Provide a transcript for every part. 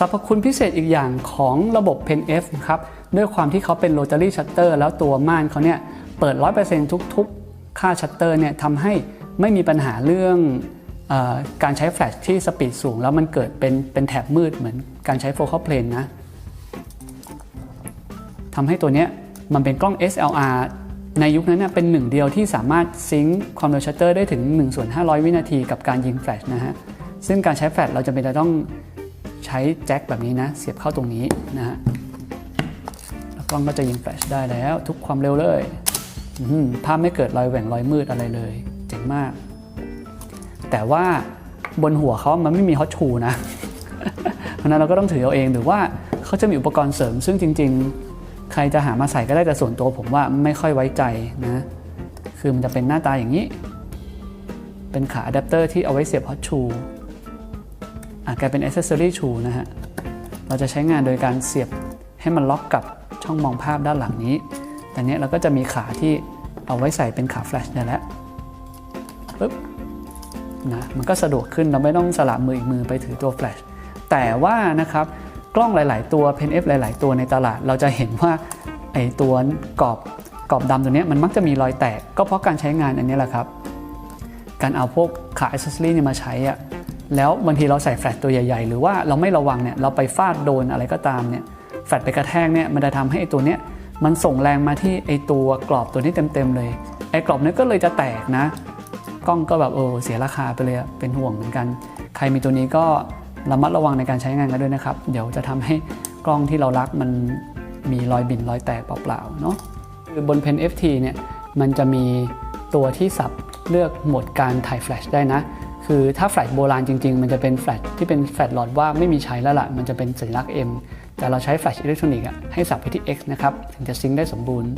สรรพคุณพิเศษอีกอย่างของระบบ Pen F ครับด้วยความที่เขาเป็น Rotary Shutter แล้วตัวม่านเขาเนี่ยเปิด 100%ทุกๆ ค่าชัตเตอร์เนี่ยทำให้ไม่มีปัญหาเรื่องอการใช้แฟลชที่สปีดสูง แล้วมันเกิดเป็นเป็นแถบมืดเหมือนการใช้ Focal Plane นะทำให้ตัวเนี้ยมันเป็นกล้อง SLR ในยุคนั้นนะเป็นหนึ่งเดียวที่สามารถซิงค์ความเร็วชัตเตอร์ได้ถึง1ส่วน500 วินาทีกับการยิงแฟลชนะฮะซึ่งการใช้แฟลชเราจะเป็นจะต้อง ใช้แจ็คแบบนี้นะ เสียบเข้าตรงนี้นะฮะกล้องก็จะยิงแฟลชได้แล้ว ทุกความเร็วเลยภาพไม่เกิดรอยแหว่งรอยมืดอะไรเลย เจ๋งมาก แต่ว่าบนหัวเขามันไม่มีฮอตชูนะ เพราะนั้นเราก็ต้องถือเอาเองหรือว่าเขาจะมีอุปกรณ์เสริม ซึ่งจริง ๆ ใครจะหามาใส่ก็ได้แต่ส่วนตัวผมว่าไม่ค่อยไว้ใจนะ คือมันจะเป็นหน้าตาอย่างนี้ เป็นขาอะแดปเตอร์ที่เอาไว้เสียบฮอตชู กลายเป็นอ c เซสซอรี่ชูนะฮะ เราจะใช้งานโดยการเสียบให้มันล็อกกับช่องมองภาพด้านหลังนี้ แต่เนี้ยเราก็จะมีขาที่เอาไว้ใส่เป็นขาแฟลชเนี่แหละปึ๊บนะมันก็สะดวกขึ้นเราไม่ต้องสลับมืออีกมือไปถือตัวแฟลชแต่ว่านะครับกล้องหลาย ๆ ตัว Pen F หลาย ๆ ตัวในตลาด เราจะเห็นว่าไอตัวกรอบกรอบดำตัวเนี้ยมันมักจะมีรอยแตก ก็เพราะการใช้งานอันนี้แหละครับ การเอาพวกขาอ c เซสซอรี่เนี่ยมาใช้อะ แล้วบางทีเราใส่แฟลชตัวใหญ่ๆ หรือว่าเราไม่ระวังเนี่ยเราไปฟาดโดนอะไรก็ตามเนี่ยแฟลชไปกระแทกเนี่ยมันจะทำให้ตัวเนี้ยมันส่งแรงมาที่ไอตัวกรอบตัวนี้เต็มๆเลยไอกรอบนี้ก็เลยจะแตกนะ กล้องก็แบบเออเสียราคาไปเลยอะเป็นห่วงเหมือนกัน ใครมีตัวนี้ก็ระมัดระวังในการใช้งานกันด้วยนะครับ เดี๋ยวจะทำให้กล้องที่เรารักมันมีรอยบินรอยแตกเปล่าๆเนาะคือบน Pen FT เนี่ยมันจะมีตัวที่สับเลือกโหมดการถ่ายแฟลชได้นะ คือถ้าแฟลชโบราณจริง ๆ มันจะเป็นแฟลชที่เป็นแฟลชหลอดว่าไม่มีใช้แล้วล่ะ มันจะเป็นสัญลักษณ์ M แต่เราใช้แฟลชอิเล็กทรอนิกส์ให้สับไปที่ X นะครับถึงจะซิงได้สมบูรณ์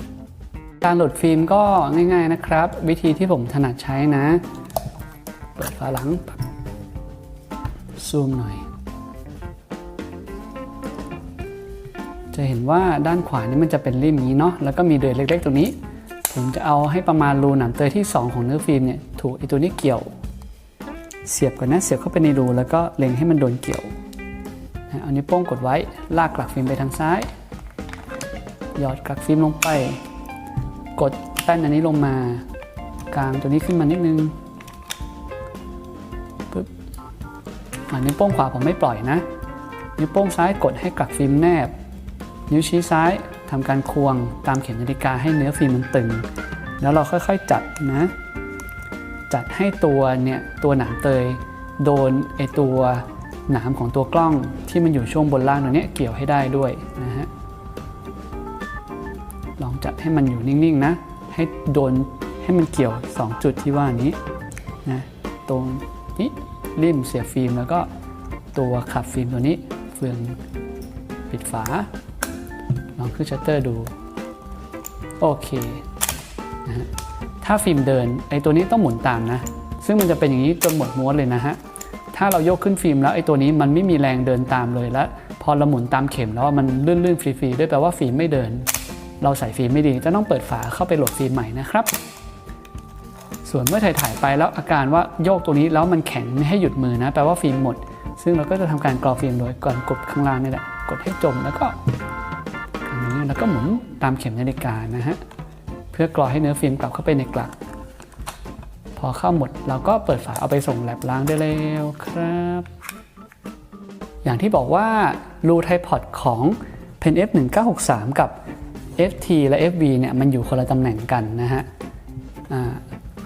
การโหลดฟิล์มก็ง่าย ๆนะครับ วิธีที่ผมถนัดใช้นะ เปิดฝาหลัง ซูมหน่อย จะเห็นว่าด้านขวานี่มันจะเป็นริมอย่างนี้เนาะแล้วก็มีเดือยเล็ก ๆ ตรงนี้ ผมจะเอาให้ประมาณรูหนามเตยที่ 2 ของเนื้อฟิล์มเนี่ยถูกไอตัวนี้เกี่ยว เสียบก่อนนะเสียบเข้าไปในรูแล้วก็เล็งให้มันโดนเกี่ยวเอานิ้วโป้งกดไว้ลากกลักฟิล์มไปทางซ้าย หยอดกลักฟิล์มลงไป กดแป้นอันนี้ลงมากลางตัวนี้ขึ้นมานิดนึงปึ๊บอ่านิ้วโป้งขวาผมไม่ปล่อยนะ นิ้วโป้งซ้ายกดให้กลักฟิล์มแนบ นิ้วชี้ซ้ายทำการควงตามเข็มนาฬิกาให้เนื้อฟิล์มมันตึง แล้วเราค่อยๆจัดนะ จัดให้ตัวเนี่ยตัวหนามเตยโดนไอตัวหนามของตัวกล้องที่มันอยู่ช่วงบนล่างตัวเนี้เกี่ยวให้ได้ด้วยนะฮะลองจัดให้มันอยู่นิ่งๆนะ ให้โดนให้มันเกี่ยว 2 จุดที่ว่านี้นะตรงนี้ริมเสียบฟิล์มแล้วก็ตัวขับฟิล์มตัวนี้เฟืองปิดฝา ลองขึ้นชัตเตอร์ดู โอเคนะฮะ ถ้าฟิล์มเดินไอตัวนี้ต้องหมุนตามนะ ซึ่งมันจะเป็นอย่างนี้จนหมดม้วนเลยนะฮะถ้าเรายกขึ้นฟิล์มแล้วไอตัวนี้มันไม่มีแรงเดินตามเลยแล้วพอเราหมุนตามเข็มแล้วมันลื่นๆฟรีๆด้วยแปลว่าฟิล์มไม่เดิน เราใส่ฟิล์มไม่ดีจะต้องเปิดฝาเข้าไปโหลดฟิล์มใหม่นะครับส่วนเมื่อถ่ายถ่ายไปแล้วอาการว่าโยกตัวนี้แล้วมันแข็งไม่ให้หยุดมือนะแปลว่าฟิล์มหมด ซึ่งเราก็จะทำการกรอฟิล์มโดยก่อนกดข้างล่างนี่แหละกดให้จมแล้วก็อันนี้แล้วก็หมุนตามเข็มนาฬิกานะฮะ เพื่อกรอให้เนื้อฟิล์มกลับเข้าไปในกลัก พอเข้าหมดเราก็เปิดฝาเอาไปส่งแลบล้างได้แล้วครับ อย่างที่บอกว่ารูไทพอดของ Pen F 1963กับ FT และ FV เนี่ยมันอยู่คนละตำแหน่งกันนะฮะอ่า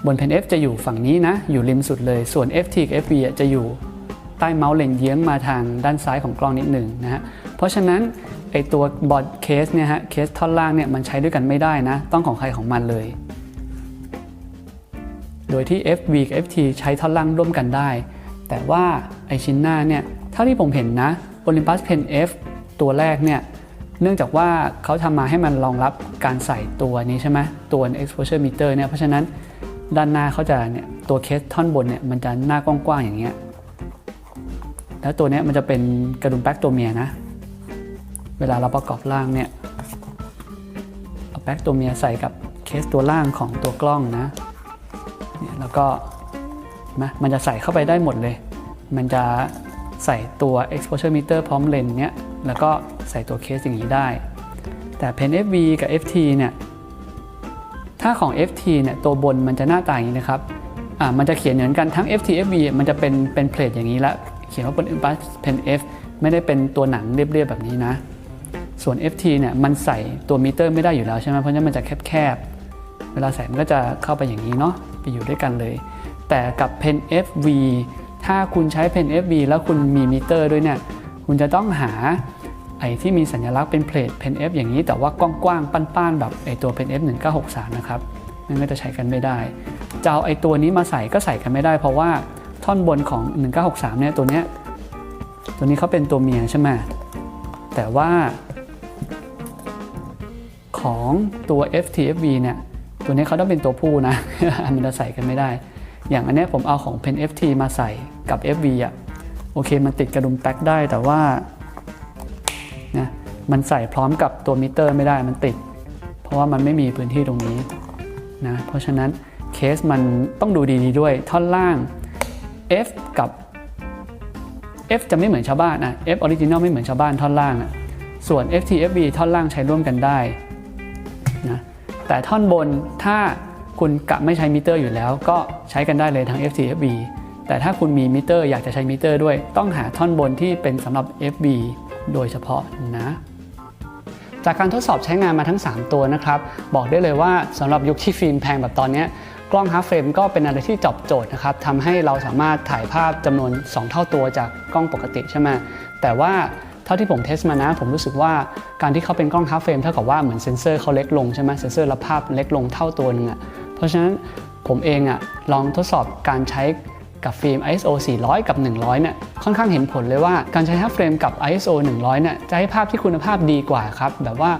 บน Pen F จะอยู่ฝั่งนี้นะ อยู่ริมสุดเลย ส่วน FT กับ FV จะอยู่ใต้เมาส์เลนเยื้องมาทางด้านซ้ายของกล้องนิดหนึ่งนะฮะ เพราะฉะนั้น ไอตัวบอดเคสเนี่ยฮะเคสท่อนล่างเนี่ยมันใช้ด้วยกันไม่ได้นะ ต้องของใครของมันเลย โดยที่ FV กับ FT ใช้ท่อนล่างร่วมกันได้ แต่ว่าไอชิ้นหน้าเนี่ยเท่าที่ผมเห็นนะ Olympus Pen F ตัวแรกเนี่ยเนื่องจากว่าเขาทำมาให้มันรองรับการใส่ตัวนี้ใช่ไหมตัว exposure meter เนี่ยเพราะฉะนั้นด้านหน้าเขาจะเนี่ยตัวเคสท่อนบนเนี่ยมันจะหน้ากว้างๆอย่างเงี้ยแล้วตัวเนี้ยมันจะเป็นกระดุมแบ็กตัวเมียนะ เวลาเราประกอบล่างเนี่ยเอาแบ็กตัวเมียใส่กับเคสตัวล่างของตัวกล้องนะเนี่ยแล้วก็นะมันจะใส่เข้าไปได้หมดเลย มันจะใส่ตัว exposure meter พร้อมเลนส์เนี้ยแล้วก็ใส่ตัวเคสอย่างนี้ได้ แต่ Pen FV กับ FT เนี่ยถ้าของ FT เนี่ยตัวบนมันจะหน้าตาอย่างนี้นะครับอ่ามันจะเขียนเหมือนกันทั้ง FT FV มันจะเป็นเป็นเพลทอย่างนี้ละเขียนว่าบน Pen F ไม่ได้เป็นตัวหนังเรียบๆแบบนี้นะ ส่วน FT เนี่ยมันใส่ตัวมิเตอร์ไม่ได้อยู่แล้วใช่ไหมเพราะฉะนั้นมันจะแคบๆ เวลาใส่มันก็จะเข้าไปอย่างนี้เนาะไปอยู่ด้วยกันเลย แต่กับ Pen FV ถ้าคุณใช้ Pen FV แล้วคุณมีมิเตอร์ด้วยเนี่ยคุณจะต้องหาไอ้ที่มีสัญลักษณ์เป็นเพลท Pen F อย่างนี้ แต่ว่ากว้างๆป้านๆ แบบไอ้ตัว Pen F 1963นะครับนั่นก็จะใช้กันไม่ได้จะเอาไอ้ตัวนี้มาใส่ก็ใส่กันไม่ได้ เพราะว่าท่อนบนของ 1963เนี่ยตัวเนี้ยตัวนี้เขาเป็นตัวเมียใช่ไหมแต่ว่า ของตัว FTFV เนี่ยตัวนี้เขาต้องเป็นตัวผู้นะ มันจะใส่กันไม่ได้ อย่างอันนี้ผมเอาของ Pen FT มาใส่กับ FV อะโอเคมันติดกระดุมแท็กได้แต่ว่านะมันใส่พร้อมกับตัวมิเตอร์ไม่ได้มันติด เพราะว่ามันไม่มีพื้นที่ตรงนี้นะเพราะฉะนั้นเคสมันต้องดูดีๆด้วยท่อนล่าง F กับ F จะไม่เหมือนชาวบ้านนะ F original ไม่เหมือนชาวบ้านท่อนล่าง ส่วน FTFV ท่อนล่างใช้ร่วมกันได้ นะแต่ท่อนบนถ้าคุณกะไม่ใช้มิเตอร์อยู่แล้ว ก็ใช้กันได้เลยทั้ง FTFV แต่ถ้าคุณมีมิเตอร์อยากจะใช้มิเตอร์ด้วย ต้องหาท่อนบนที่เป็นสำหรับ FB โดยเฉพาะนะ จากการทดสอบใช้งานมาทั้ง 3 ตัวนะครับ บอกได้เลยว่าสำหรับยุคที่ฟิล์มแพงแบบตอนนี้กล้อง half frame ก็เป็นอะไรที่ตอบโจทย์นะครับทำให้เราสามารถถ่ายภาพจำนวน 2 เท่าตัวจากกล้องปกติใช่ไหมแต่ว่า เท่าที่ผมเทสมานะ ผมรู้สึกว่าการที่เขาเป็นกล้อง half frame เท่ากับว่าเหมือนเซนเซอร์เขาเล็กลงใช่ไหมเซนเซอร์รับภาพเล็กลงเท่าตัวนึงอะ่ะเพราะฉะนั้นผมเองอะ่ะลองทดสอบการใช้กับฟิล์ม ISO 400 กับ 100 เนี่ยค่อนข้างเห็นผลเลยว่าการใช้ half frame กับ ISO 100 เนี่ยจะให้ภาพที่คุณภาพดีกว่าครับแบบว่า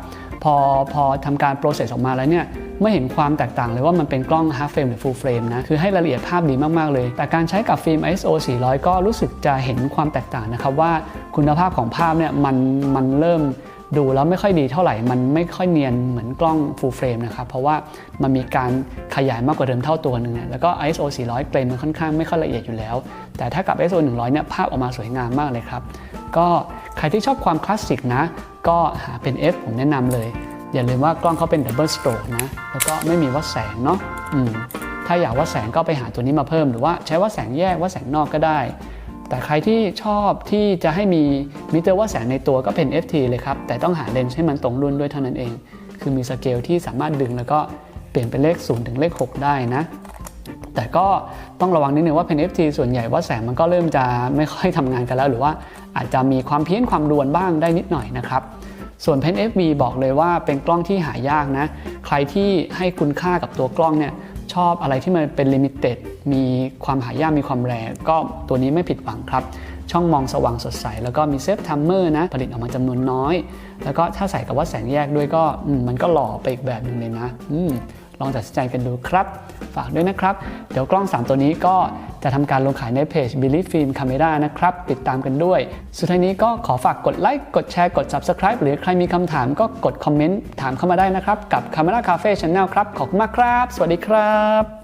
พอพอทำการ process ออกมาแล้วเนี่ย ไม่เห็นความแตกต่างเลยว่ามันเป็นกล้อง half frame หรือ full frame นะ คือให้รายละเอียดภาพดีมากๆเลย แต่การใช้กับฟิล์ม ISO 400 ก็รู้สึกจะเห็นความแตกต่างนะครับว่าคุณภาพของภาพเนี่ยมันมันเริ่มดูแล้วไม่ค่อยดีเท่าไหร่ มันไม่ค่อยเนียนเหมือนกล้อง full frame นะครับ เพราะว่ามันมีการขยายมากกว่าเดิมเท่าตัวหนึ่งแล้วก็ ISO 400 เกรนมันค่อนข้างไม่ค่อยละเอียดอยู่แล้ว แต่ถ้ากับ ISO 100 เนี่ยภาพออกมาสวยงามมากเลยครับ ก็ใครที่ชอบความคลาสสิกนะ ก็หาเป็น F ผมแนะนำเลย อย่าลืมว่ากล้องเขาเป็น double stroke นะ แล้วก็ไม่มีวัดแสงเนาะอืมถ้าอยากวัดแสงก็ไปหาตัวนี้มาเพิ่ม หรือว่าใช้วัดแสงแยกวัดแสงนอกก็ได้ แต่ใครที่ชอบที่จะให้มีมิเตอร์วัดแสงในตัวก็เป็น FT เลยครับ แต่ต้องหาเลนส์ให้มันตรงรุ่นด้วยเท่านั้นเอง คือมีสเกลที่สามารถดึงแล้วก็เปลี่ยนเป็นเลข0ถึงเลข 6 ได้นะ แต่ก็ต้องระวังนิดนึงว่า Pen FT ส่วนใหญ่ว่าแสงมันก็เริ่มจะไม่ค่อยทำงานกันแล้ว หรือว่าอาจจะมีความเพี้ยนความรวนบ้างได้นิดหน่อยนะครับ ส่วน Pen FB บอกเลยว่าเป็นกล้องที่หายากนะ ใครที่ให้คุณค่ากับตัวกล้องเนี่ยชอบอะไรที่มันเป็นลิมิเต็ดมีความหายากมีความแรงก็ตัวนี้ไม่ผิดหวังครับ ช่องมองสว่างสดใส แล้วก็มีเซฟทัมเมอร์นะ ผลิตออกมาจำนวนน้อย แล้วก็ถ้าใส่กับว่าแสงแยกด้วยก็มมันก็หล่อไปอีกแบบหนึ่งเลยนะอืม ลองตัดสินใจกันดูครับ ฝากด้วยนะครับ เดี๋ยวกล้อง 3 ตัวนี้ก็จะทำการลงขายในเพจ Billy Film Camera นะครับ ติดตามกันด้วย สุดท้ายนี้ก็ขอฝากกดไลค์กดแชร์กด Subscribe หรือใครมีคำถามก็กดคอมเมนต์ถามเข้ามาได้นะครับ กับ Camera Cafe Channel ครับ ขอบคุณมากครับ สวัสดีครับ